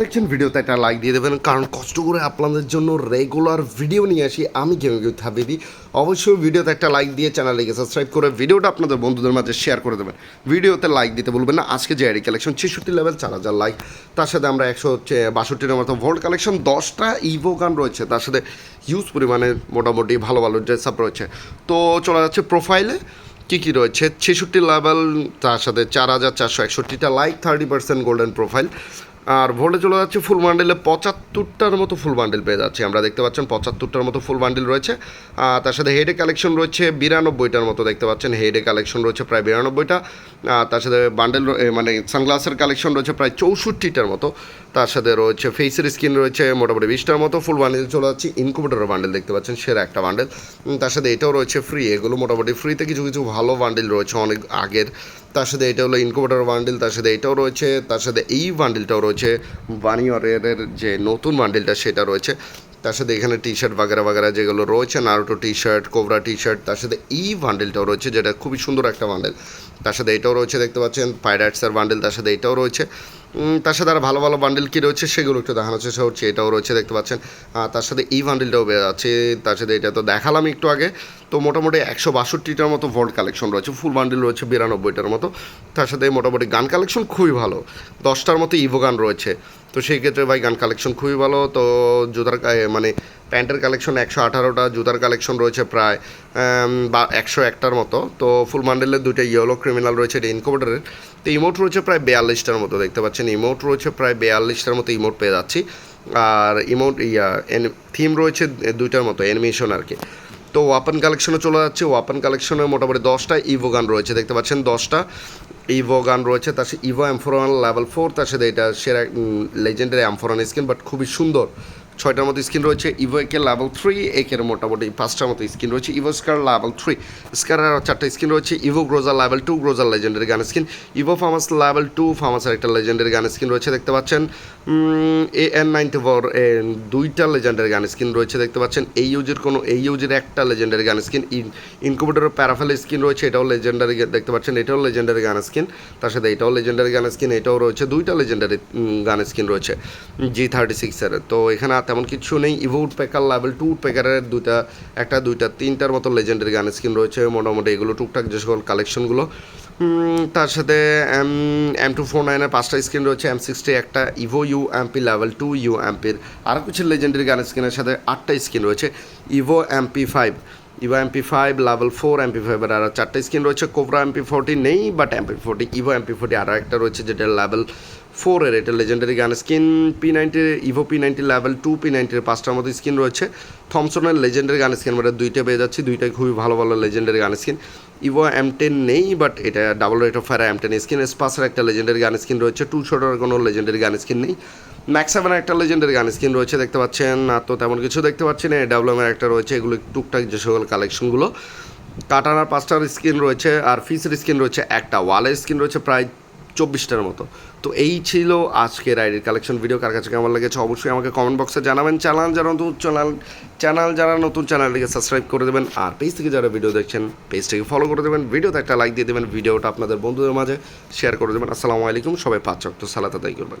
দেখছেন ভিডিওতে একটা লাইক দিয়ে দেবেন, কারণ কষ্ট করে আপনাদের জন্য রেগুলার ভিডিও নিয়ে আসি আমি কেউ কেউ হাবিবি অবশ্যই ভিডিওতে একটা লাইক দিয়ে চ্যানেলটিকে সাবস্ক্রাইব করে ভিডিওটা আপনাদের বন্ধুদের মাঝে শেয়ার করে দেবেন। ভিডিওতে লাইক দিতে বলবেন না, আজকে যে আইডি কালেকশন ছেষট্টি লেভেল চার হাজার লাইক তার সাথে আমরা একশো হচ্ছে বাষট্টির মতো ভোল্ট কালেকশন দশটা ইভো গান রয়েছে। তার সাথে হিউজ পরিমাণে মোটামুটি ভালো ভালো ড্রেস আপ রয়েছে। তো চলে যাচ্ছে প্রোফাইলে কী কী রয়েছে? ছেষট্টি লেভেল তার সাথে চার হাজার চারশো একষট্টিটা like thirty percent golden profile আর ভোল্টে চলে যাচ্ছে ফুল বান্ডেলে পঁচাত্তরটার মতো ফুল বান্ডেল পেয়ে যাচ্ছে। আমরা দেখতে পাচ্ছেন পঁচাত্তরটার মতো ফুল বান্ডেল রয়েছে। আর তার সাথে হেডে কালেকশন রয়েছে বিরানব্বইটার মতো দেখতে পাচ্ছেন। হেডে কালেকশন রয়েছে প্রায় বিরানব্বইটা। আর তার সাথে বান্ডেল মানে সানগ্লাসের কালেকশন রয়েছে প্রায় চৌষট্টিটার মতো। তার সাথে রয়েছে ফেসের স্কিন রয়েছে মোটামুটি বিশটার মতো। ফুল বান্ডেল চলে যাচ্ছে ইনকুবেটারের বান্ডেল দেখতে পাচ্ছেন, সেরা একটা বান্ডেল। তার সাথে এটাও রয়েছে ফ্রি এগুলো মোটামুটি ফ্রিতে কিছু কিছু ভালো বান্ডেল রয়েছে অনেক আগের। তার সাথে এটা হলো ইনকুবেটার বান্ডেল তার সাথে এটাও রয়েছে তার সাথে এই বান্ডেলটাও রয়েছে বানিয়রের যে নতুন বান্ডেলটা সেটা রয়েছে তার সাথে এখানে টি শার্ট বাগেরা বাগেরা যেগুলো রয়েছে Naruto T shirt Cobra T shirt তার সাথে এই বান্ডেলটাও রয়েছে যেটা খুবই সুন্দর একটা বান্ডেল তার সাথে এটাও রয়েছে দেখতে পাচ্ছেন পাইরাটসের বান্ডেল তার সাথে এটাও রয়েছে তার সাথে আর ভালো ভালো বান্ডেল কী রয়েছে সেগুলো একটু দেখানোর চেষ্টা করছি এটাও রয়েছে দেখতে পাচ্ছেন তার সাথে এই বান্ডেলটাও বের আছে তার সাথে এটা তো দেখালাম একটু আগে তো মোটামুটি একশো বাষট্টিটার মতো ভোল্ট কালেকশন রয়েছে ফুল বান্ডেল রয়েছে, বিরানব্বইটার মতো। তার সাথে মোটামুটি গান কালেকশন খুবই ভালো। দশটার মতো ইভো গান রয়েছে। তো সেই ক্ষেত্রে ভাই গান কালেকশন খুবই ভালো। তো জুতার মানে প্যান্টের কালেকশন একশো আঠারোটা, জুতার কালেকশন রয়েছে প্রায় বা একশো একটার মতো। তো ফুল বান্ডেলের দুইটা ইয়েলো ক্রিমিনাল রয়েছে, এটা ইনকোভেটারের তো ইমোট রয়েছে প্রায় বিয়াল্লিশটার মতো, দেখতে পাচ্ছেন। ইমোট রয়েছে প্রায় বেয়াল্লিশটার মতো ইমোট পেয়ে যাচ্ছি। আর ইমোট ইয়া থিম রয়েছে দুইটার মতো অ্যানিমেশন আর কি। তো ওয়াপন কালেকশনে চলে যাচ্ছে। ওয়াপন কালেকশনে মোটামুটি দশটা ইভো গান রয়েছে। দেখতে পাচ্ছেন দশটা ইভো গান রয়েছে। তার সাথে ইভো এমফোরান লেভেল ফোর তার সাথে এটা সেরা লেজেন্ডারি এমফোরান স্কিন বাট খুবই সুন্দর ছয়টার মতো স্কিন রয়েছে ইভো একে লেভেল থ্রি একের মোটামুটি পাঁচটার মতো স্কিন রয়েছে। ইভো স্কার লেভেল থ্রি স্কারের চারটা স্কিন রয়েছে। Ivo গ্রোজার level two গ্রোজার legendary gun skin Evo Famas level two ফার্মাসের একটা লেজেন্ডারি গান স্কিন রয়েছে, দেখতে পাচ্ছেন। এ এন নাইনটি ফোর দুইটা লেজেন্ডারি গান স্কিন রয়েছে, দেখতে পাচ্ছেন। এই ইউজের কোনো এই ইউজের একটা লেজেন্ডারি গান স্কিন ইনকুবেটরের প্যারাফেল স্কিন রয়েছে, এটাও লেজেন্ডারি দেখতে পাচ্ছেন, এটাও লেজেন্ডারি গান স্কিন তার সাথে এটাও লেজেন্ডারি গান স্কিন এটাও রয়েছে, দুইটা লেজেন্ডারি গান স্কিন রয়েছে। জি থার্টি সিক্সের তো এখানে তেমন কিছু নেই। ইভো উডপেকার লেভেল টু উডপেকারের দুইটা, একটা, দুইটা, তিনটার মতো লেজেন্ডারি গান স্কিন রয়েছে। মোটামুটি এগুলো টুকটাক যে সকল কালেকশনগুলো তার সাথে এম এম টু ফোর নাইনের পাঁচটা স্ক্রিন রয়েছে। এম সিক্সটি একটা Evo U MP level two U এমপির আরও কিছু লেজেন্ডারি গান স্ক্রিনের সাথে আটটা স্ক্রিন রয়েছে। Evo MP five Evo MP five level four MP ফাইভের আরও চারটা স্ক্রিন রয়েছে কোবরা এমপি ফোরটি নেই but MP forty Evo MP forty আরও একটা রয়েছে যেটা লেভেল ফোরের এটা legendary gun skin P নাইনটির Evo P ninety level two P নাইনটির পাঁচটার মতো স্কিন রয়েছে। থমসনের লেজেন্ডারি গান স্কিন মানে দুইটা পেয়ে যাচ্ছি, দুইটাই খুবই ভালো ভালো legendary gun skin Evo M ten নেই বাট এটা double rate of fire M ten skin স্পাসের একটা লেজেন্ডারি গান স্কিন রয়েছে টু শোটার কোনো লেজেন্ডারি গান স্কিন নেই। ম্যাক্স সেভেনের একটা লেজেন্ডের গান স্কিন রয়েছে, দেখতে পাচ্ছেন। আর তো তেমন কিছু দেখতে পাচ্ছেন এই ডাবলমের একটা রয়েছে, এগুলো টুকটাক যে সকল কালেকশনগুলো কাটানার পাঁচটার স্কিন রয়েছে, আর ফিসের স্কিন রয়েছে একটা ওয়ালের স্কিন রয়েছে প্রায় চব্বিশটার মতো। তো এই ছিল আজকের আইডির কালেকশন ভিডিও কার কাছে কেমন লেগেছে অবশ্যই আমাকে কমেন্ট বক্সে জানাবেন। চ্যানেল যারা নতুন চ্যানেল চ্যানেল যারা নতুন চ্যানেলটিকে সাবস্ক্রাইব করে দেবেন, আর পেজ থেকে যারা ভিডিও দেখছেন পেজটাকে ফলো করে দেবেন ভিডিওতে একটা লাইক দিয়ে দেবেন ভিডিওটা আপনাদের বন্ধুদের মাঝে শেয়ার করে দেবেন। আসসালামু আলাইকুম, সবাই পাঁচ চক্ত সালাত আদায় করবেন।